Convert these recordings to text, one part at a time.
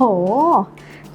โห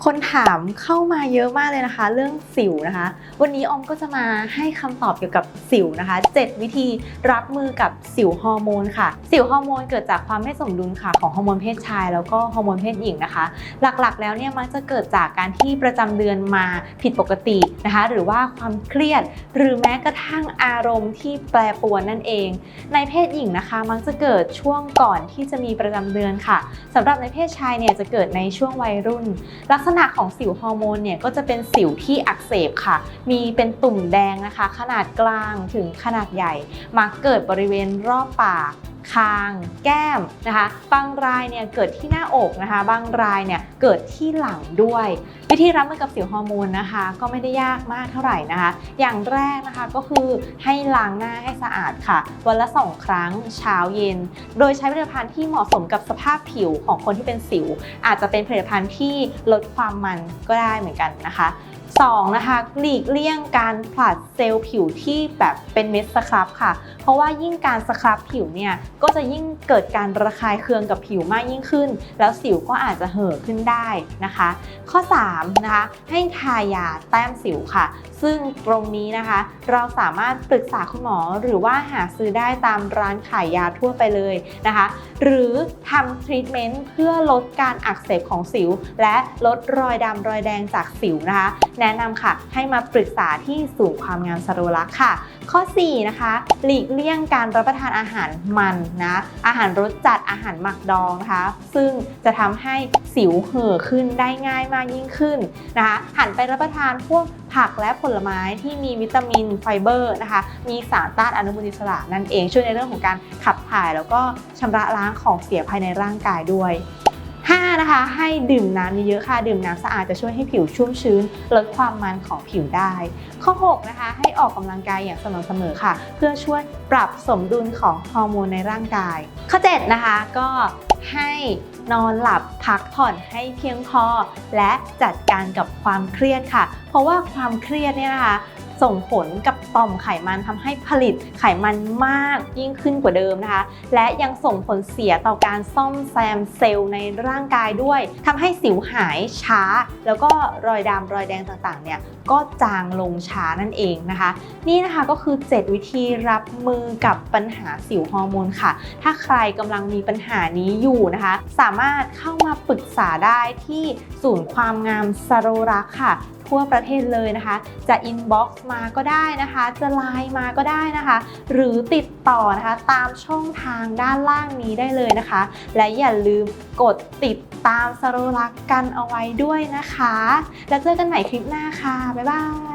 คนถามเข้ามาเยอะมากเลยนะคะ เรื่องสิวนะคะ วันนี้ออมก็จะมาให้คำตอบเกี่ยวกับสิวนะคะ 7 วิธีรับมือกับสิวฮอร์โมนค่ะ สิวฮอร์โมนเกิดจากความไม่สมดุลค่ะของฮอร์โมนเพศชาย แล้วก็ฮอร์โมนเพศหญิงนะคะ หลักๆ แล้วเนี่ยมักจะเกิดจากการที่ประจำเดือนมาผิดปกตินะคะ หรือว่าความเครียด หรือแม้กระทั่งอารมณ์ที่แปรปรวนนั่นเอง ในเพศหญิงนะคะ มักจะเกิดช่วงก่อนที่จะมีประจำเดือนค่ะสำหรับในเพศชายเนี่ยจะเกิดในช่วงวัยรุ่นลักษณะของสิวฮอร์โมนเนี่ยก็จะเป็นสิวที่อักเสบค่ะ มีเป็นตุ่มแดงนะคะ ขนาดกลางถึงขนาดใหญ่มักเกิดบริเวณรอบปาก คาง แก้มนะคะ บางรายเนี่ยเกิดที่หน้าอกนะคะ บางรายเนี่ยเกิดที่หลังด้วย วิธีรับมือกับสิวฮอร์โมนนะคะ ก็ไม่ได้ยากมากเท่าไหร่นะคะ อย่างแรกนะคะก็คือให้ล้างหน้าให้สะอาดค่ะ วันละสองครั้งเช้าเย็น โดยใช้ผลิตภัณฑ์ที่เหมาะสมกับสภาพผิวของคนที่เป็นสิว อาจจะเป็นผลิตภัณฑ์ที่ลดความมันก็ได้เหมือนกันนะคะ 2. นะคะหลีกเลี่ยงการผลัดเซลล์ผิวที่แบบเป็นเม็ดสครับค่ะ เพราะว่ายิ่งการสครับผิวเนี่ยก็จะยิ่งเกิดการระคายเคืองกับผิวมากยิ่งขึ้น แล้วสิวก็อาจจะเห่อขึ้นได้นะคะ ข้อ3นะคะให้ทายาแต้มสิวค่ะ ซึ่งตรงนี้นะคะ เราสามารถปรึกษาคุณหมอหรือว่าหาซื้อได้ตามร้านขายยาทั่วไปเลยนะคะ หรือทำทรีทเมนต์เพื่อลดการอักเสบของสิว และลดรอยดำรอยแดงจากสิวนะคะแนะนำค่ะ ให้มาปรึกษาที่ศูนย์ความงามสโรลักษ์ค่ะ ข้อ 4 นะคะ หลีกเลี่ยงการรับประทานอาหารมันนะ อาหารรสจัดอาหารหมักดองนะคะ ซึ่งจะทำให้สิวเห่อขึ้นได้ง่ายมากยิ่งขึ้นนะคะ หันไปรับประทานพวกผักและผลไม้ที่มีวิตามินไฟเบอร์นะคะ มีสารต้านอนุมูลอิสระนั่นเองช่วยในเรื่องของการขับถ่ายแล้วก็ชำระล้างของเสียภายในร่างกายด้วย 5. นะคะ ให้ดื่มน้ำเยอะๆค่ะ ดื่มน้ำสะอาดจะช่วยให้ผิวชุ่มชื้น ลดความมันของผิวได้ ข้อ 6 นะคะ ให้ออกกำลังกายอย่างสม่ำเสมอค่ะ เพื่อช่วยปรับสมดุลของฮอร์โมนในร่างกาย ข้อ 7 นะคะก็ให้นอนหลับพักผ่อนให้เพียงพอ และจัดการกับความเครียดค่ะ เพราะว่าความเครียดเนี่ยนะคะ ส่งผลกับต่อมไขมันทำให้ผลิตไขมันมากยิ่งขึ้นกว่าเดิมนะคะ และยังส่งผลเสียต่อการซ่อมแซมเซลล์ในร่างกายด้วยทำให้สิวหายช้า แล้วก็รอยดำรอยแดงต่างๆเนี่ยก็จางลงช้านั่นเองนะคะ นี่นะคะก็คือ 7 วิธีรับมือกับปัญหาสิวฮอร์โมนค่ะ ถ้าใครกำลังมีปัญหานี้อยู่นะคะ สามารถเข้ามาปรึกษาได้ที่ศูนย์ความงามสโรรักค่ะ ทั่วประเทศเลยนะคะ จะอินบ็อกซ์มาก็ได้นะคะ จะไลน์มาก็ได้นะคะ หรือติดต่อนะคะตามช่องทางด้านล่างนี้ได้เลยนะคะ และอย่าลืมกดติดตามสโรลักกันเอาไว้ด้วยนะคะ แล้วเจอกันใหม่คลิปหน้าค่ะ บ๊ายบาย